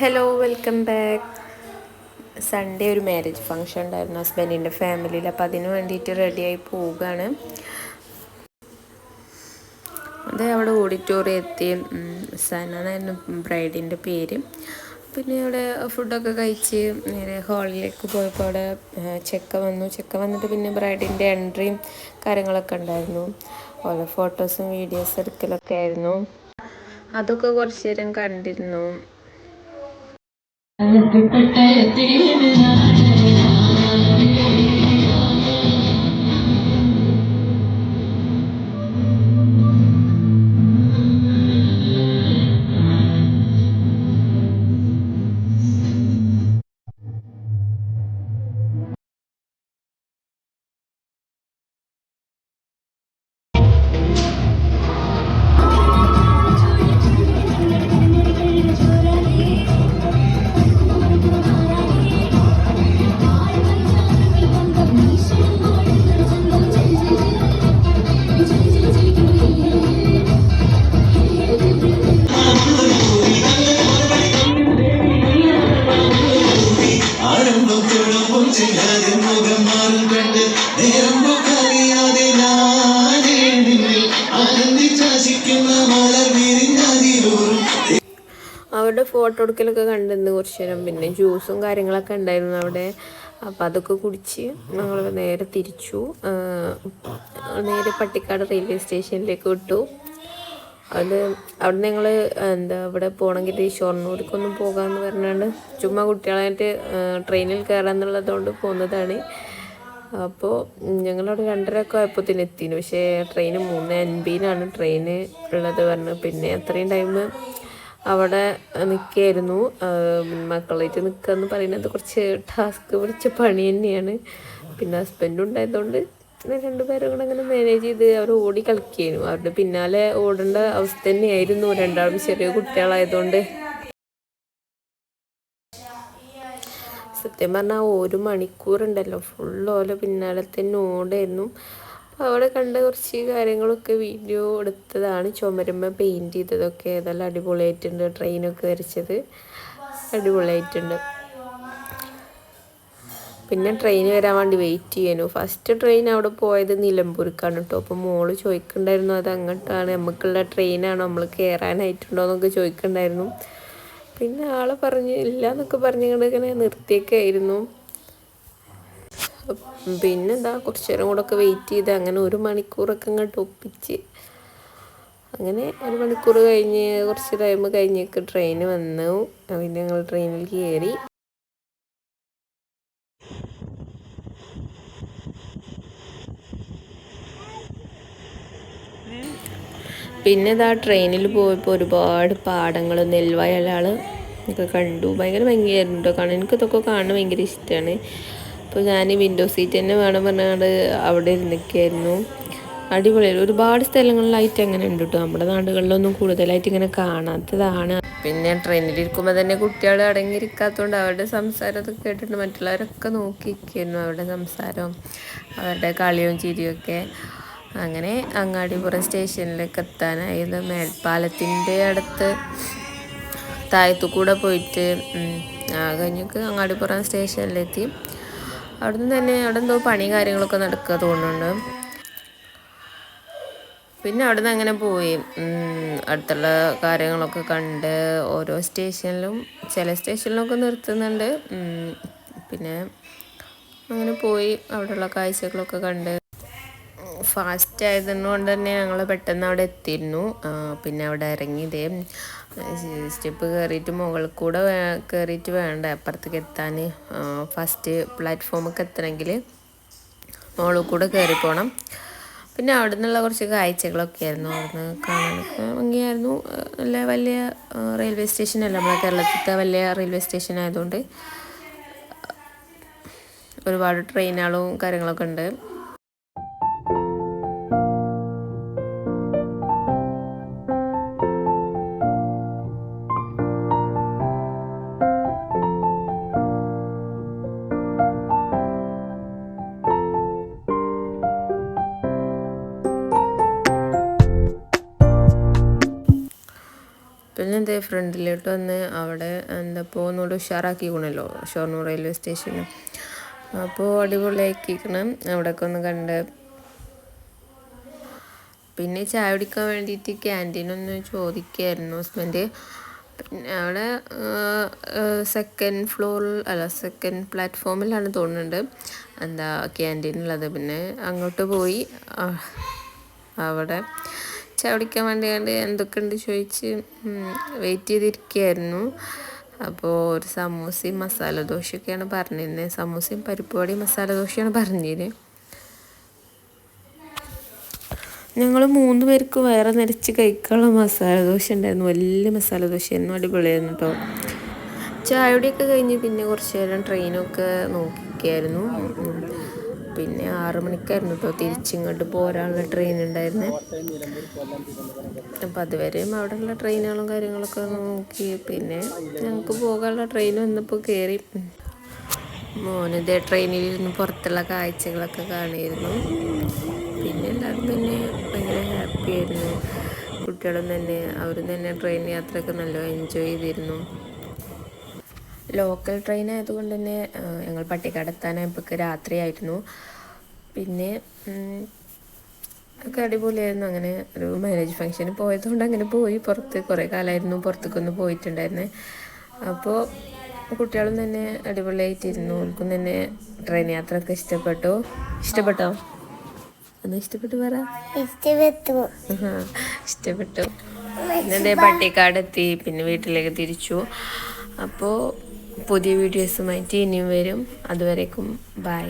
Hello welcome back Sunday ഒരു marriage function ഉണ്ടായിരുന്നു ഹസ്ബൻഡിന്റെ ഫാമിലിയിൽ അപ്പം അതിന് വേണ്ടിയിട്ട് റെഡിയായി പോവുകയാണ്. അത് അവിടെ ഓഡിറ്റോറിയം എത്തി. സന എന്നായിരുന്നു ബ്രൈഡിന്റെ പേര്. പിന്നെ അവിടെ ഫുഡൊക്കെ കഴിച്ച് നേരെ ഹാളിലേക്ക് പോയപ്പോൾ അവിടെ ചെക്ക വന്നു. ചെക്ക വന്നിട്ട് പിന്നെ ബ്രൈഡിന്റെ എൻട്രിയും കാര്യങ്ങളൊക്കെ ഉണ്ടായിരുന്നു. ഓരോ ഫോട്ടോസും വീഡിയോസ് എടുക്കലൊക്കെ ആയിരുന്നു. അതൊക്കെ കുറച്ച് നേരം കണ്ടിരുന്നു. Thank you. മുഖം മാറും കണ്ട് ആനന്ദിച്ചാശിക്കുന്ന വിരിഞ്ഞതിലൂറും അവരുടെ ഫോട്ടോ എടുക്കലൊക്കെ കണ്ടിരുന്നു കുറച്ച് നേരം പിന്നെ ജ്യൂസും കാര്യങ്ങളൊക്കെ ഉണ്ടായിരുന്നു അവിടെ. അപ്പം അതൊക്കെ കുടിച്ച് ഞങ്ങൾ നേരെ തിരിച്ചു. നേരെ പട്ടിക്കാട് റെയിൽവേ സ്റ്റേഷനിലേക്ക് വിട്ടു. അത് അവിടെ ഞങ്ങൾ എന്താ ഇവിടെ പോകണമെങ്കിൽ ഈ ഷൊർണൂർക്കൊന്നും പോകാമെന്ന് പറഞ്ഞാണ്ട് ചുമ്മാ കുട്ടികളായിട്ട് ട്രെയിനിൽ കയറാന്നുള്ളതുകൊണ്ട് പോകുന്നതാണ് അപ്പോൾ ഞങ്ങളവിടെ രണ്ടരക്കെ ആയപ്പോൾ ആയപ്പോഴത്തേന് എത്തിന്. പക്ഷേ ട്രെയിൻ മൂന്ന് അൻപതിനാണ് ട്രെയിന് ഉള്ളത് പറഞ്ഞു. പിന്നെ അത്രയും ടൈം അവിടെ നിൽക്കുകയായിരുന്നു മക്കളായിട്ട് നിൽക്കുക എന്ന് പറയുന്നത് കുറച്ച് ടാസ്ക് പിടിച്ച പണി തന്നെയാണ്. പിന്നെ ഹസ്ബൻഡും ഉണ്ടായതുകൊണ്ട് രണ്ടുപേരും കൂടെ അങ്ങനെ മാനേജ് ചെയ്ത് അവർ ഓടി കളിക്കുകയായിരുന്നു അവരുടെ പിന്നാലെ ഓടേണ്ട അവസ്ഥ തന്നെയായിരുന്നു. രണ്ടാളും ചെറിയ കുട്ടികളായതുകൊണ്ട്. സത്യം പറഞ്ഞാൽ ഒരു മണിക്കൂറുണ്ടല്ലോ. ഫുൾ ഓല പിന്നാലെ തന്നെ ഓടായിരുന്നു. അപ്പോൾ അവിടെ കണ്ട കുറച്ച് കാര്യങ്ങളൊക്കെ വീഡിയോ എടുത്തതാണ്. ചുമരുമ്മ പെയിന്റ് ചെയ്തതൊക്കെ. ഏതെല്ലാം അടിപൊളിയായിട്ടുണ്ട്. ട്രെയിനൊക്കെ വരച്ചത്. അടിപൊളിയായിട്ടുണ്ട്. പിന്നെ ട്രെയിൻ വരാൻ വേണ്ടി വെയിറ്റ് ചെയ്യാനു. ഫസ്റ്റ് ട്രെയിൻ അവിടെ പോയത് നിലമ്പൂർക്കാണ് കേട്ടോ അപ്പോൾ മോൾ ചോദിക്കണ്ടായിരുന്നു അത് അങ്ങോട്ടാണ്. നമുക്കുള്ള ട്രെയിനാണോ നമ്മൾ കയറാനായിട്ടുണ്ടോ എന്നൊക്കെ ചോദിക്കണ്ടായിരുന്നു പിന്നെ ആളെ പറഞ്ഞ് ഇല്ല എന്നൊക്കെ പറഞ്ഞുകൊണ്ട് ഇങ്ങനെ നിർത്തിയൊക്കെ ആയിരുന്നു പിന്നെ എന്താ കുറച്ച് നേരം കൂടെ ഒക്കെ വെയിറ്റ് ചെയ്ത് അങ്ങനെ ഒരു മണിക്കൂറൊക്കെ അങ്ങോട്ട് ഒപ്പിച്ച്. അങ്ങനെ ഒരു മണിക്കൂർ കഴിഞ്ഞ് കുറച്ച് ടൈം കഴിഞ്ഞൊക്കെ ട്രെയിൻ വന്നു. പിന്നെ ഞങ്ങൾ ട്രെയിനിൽ കയറി പിന്നെ ഇതാ ട്രെയിനിൽ പോയപ്പോൾ ഒരുപാട് പാടങ്ങൾ നെൽവയലാൾ ഒക്കെ കണ്ടു. ഭയങ്കര ഭംഗിയായിരുന്നു കേട്ടോ കാണാൻ. എനിക്ക് ഇതൊക്കെ കാണാൻ ഭയങ്കര ഇഷ്ടമാണ് അപ്പോൾ ഞാൻ വിൻഡോ സീറ്റ് തന്നെ വേണം പറഞ്ഞാണ്ട് അവിടെ ഇരുന്നൊക്കെയായിരുന്നു അടിപൊളിയായിരുന്നു. ഒരുപാട് സ്ഥലങ്ങളിലായിട്ട് അങ്ങനെ ഉണ്ട് കേട്ടോ നമ്മുടെ നാടുകളിലൊന്നും കൂടുതലായിട്ട് ഇങ്ങനെ കാണാത്തതാണ്. പിന്നെ ട്രെയിനിലിരിക്കുമ്പോൾ തന്നെ കുട്ടികൾ അടങ്ങിയിരിക്കാത്തതുകൊണ്ട് അവരുടെ സംസാരമൊക്കെ കേട്ടിട്ട് മറ്റുള്ളവരൊക്കെ നോക്കിയിരിക്കുന്നു അവരുടെ സംസാരവും അവരുടെ കളിയും ചിരിയും ഒക്കെ അങ്ങനെ അങ്ങാടിപ്പുറം സ്റ്റേഷനിലേക്ക് എത്താനായത് മേൽപ്പാലത്തിന്റെ അടുത്ത് താഴത്തു കൂടെ പോയിട്ട് കഴിഞ്ഞൊക്കെ അങ്ങാടിപ്പുറം സ്റ്റേഷനിലെത്തി. അവിടുന്ന് തന്നെ അവിടെ എന്തോ പണി കാര്യങ്ങളൊക്കെ നടക്കുക തോന്നുന്നുണ്ട്. പിന്നെ അവിടുന്ന് അങ്ങനെ പോയി. അടുത്തുള്ള കാര്യങ്ങളൊക്കെ കണ്ട് ഓരോ സ്റ്റേഷനിലും ചില സ്റ്റേഷനിലൊക്കെ നിർത്തുന്നുണ്ട്. പിന്നെ അങ്ങനെ പോയി അവിടെയുള്ള കാഴ്ചകളൊക്കെ കണ്ട് ഫാസ്റ്റ് ആയതുകൊണ്ട് തന്നെ ഞങ്ങൾ പെട്ടെന്ന് അവിടെ എത്തിയിരുന്നു. പിന്നെ അവിടെ ഇറങ്ങിയതേ സ്റ്റെപ്പ് കയറിയിട്ട് മുകളിൽ കൂടെ കയറിയിട്ട് വേണ്ട അപ്പുറത്തേക്ക് എത്താൻ ഫസ്റ്റ് പ്ലാറ്റ്ഫോമൊക്കെ എത്തണമെങ്കിൽ മുകളിൽ കൂടെ കയറി പോകണം പിന്നെ അവിടെ നിന്നുള്ള കുറച്ച് കാഴ്ചകളൊക്കെ ആയിരുന്നു അവിടുന്ന് കാണാനൊക്കെ ഭംഗിയായിരുന്നു. നല്ല വലിയ റെയിൽവേ സ്റ്റേഷനല്ല നമ്മളെ കേരളത്തിലത്തെ വലിയ റെയിൽവേ സ്റ്റേഷൻ ആയതുകൊണ്ട് ഒരുപാട് ട്രെയിനുകളും കാര്യങ്ങളൊക്കെ ഉണ്ട്. പിന്നെ എന്തേ ഫ്രണ്ടിലോട്ട് വന്ന് അവിടെ എന്താ ഇപ്പോൾ ഉഷാറാക്കി കൊണല്ലോ ഷൊർണൂർ റെയിൽവേ സ്റ്റേഷന്. അപ്പോൾ അടിപൊളിയാക്കിക്കണം അവിടെയൊക്കെ ഒന്ന് കണ്ട് പിന്നെ ചായ കുടിക്കാൻ വേണ്ടിയിട്ട് ക്യാന്റീനൊന്ന് ചോദിക്കായിരുന്നു ഹസ്ബൻഡ്. പിന്നെ അവിടെ സെക്കൻഡ് ഫ്ലോറിൽ അല്ല സെക്കൻഡ് പ്ലാറ്റ്ഫോമിലാണ് തോന്നുന്നുണ്ട്. എന്താ ക്യാന്റീൻ ഉള്ളത് പിന്നെ അങ്ങോട്ട് പോയി അവിടെ ചായ വേണ്ടി കണ്ട് എന്തൊക്കെയുണ്ട് ചോദിച്ച് വെയിറ്റ് ചെയ്തിരിക്കുകയായിരുന്നു. അപ്പോൾ ഒരു സമൂസയും മസാല ദോശയൊക്കെയാണ് പറഞ്ഞിരുന്നത് സമൂസയും പരിപ്പുവടി മസാല ദോശയാണ് പറഞ്ഞിരുന്നത് ഞങ്ങൾ മൂന്ന് പേർക്ക് വേറെ നിരച്ച് കഴിക്കാനുള്ള മസാല ദോശ ഉണ്ടായിരുന്നു. വലിയ മസാല ദോശയായിരുന്നു അടിപൊളിയായിരുന്നു കേട്ടോ ചായയുടെയൊക്കെ കഴിഞ്ഞ് പിന്നെ കുറച്ച് നേരം ട്രെയിനൊക്കെ നോക്കിയായിരുന്നു ഉം. പിന്നെ ആറു മണിക്കായിരുന്നു കേട്ടോ തിരിച്ചിങ്ങോട്ട് പോരാനുള്ള ട്രെയിൻ ഉണ്ടായിരുന്നേ. അപ്പം അതുവരെയും അവിടെയുള്ള ട്രെയിനുകളും കാര്യങ്ങളൊക്കെ നോക്കി. പിന്നെ ഞങ്ങൾക്ക് പോകാനുള്ള ട്രെയിൻ വന്നപ്പോൾ കയറി മോനിതേ ട്രെയിനിലിരുന്ന് പുറത്തുള്ള കാഴ്ചകളൊക്കെ കാണിയിരുന്നു പിന്നെ എല്ലാവരും തന്നെ ഭയങ്കര ഹാപ്പി ആയിരുന്നു. കുട്ടികളും തന്നെ അവരും തന്നെ ട്രെയിൻ യാത്രയൊക്കെ നല്ല എൻജോയ് ചെയ്തിരുന്നു. ലോക്കൽ ട്രെയിൻ ആയതുകൊണ്ട് തന്നെ ഞങ്ങൾ പട്ടിക്കാട് എത്താനായപ്പോൾ രാത്രിയായിരുന്നു. പിന്നെ ഒക്കെ അടിപൊളിയായിരുന്നു. അങ്ങനെ ഒരു മാരേജ് ഫംഗ്ഷന് പോയതുകൊണ്ട് അങ്ങനെ പോയി. പുറത്ത് കുറേ കാലമായിരുന്നു പുറത്തേക്കൊന്ന് പോയിട്ടുണ്ടായിരുന്നെ. അപ്പോൾ കുട്ടികളും തന്നെ അടിപൊളിയായിട്ടിരുന്നു. അവർക്കും തന്നെ ട്രെയിൻ യാത്ര ഒക്കെ ഇഷ്ടപ്പെട്ടു. ഇഷ്ടപ്പെട്ടോ? ഒന്ന് ഇഷ്ടപ്പെട്ടു പറ? ഇഷ്ടപ്പെട്ടു. ഇഷ്ടപ്പെട്ടു. പിന്നെ പട്ടിക്കാട് എത്തി പിന്നെ വീട്ടിലേക്ക് തിരിച്ചു. അപ്പോൾ പുതിയ വീഡിയോസുമായിട്ട് ഇനിയും വരും. അതുവരേക്കും ബൈ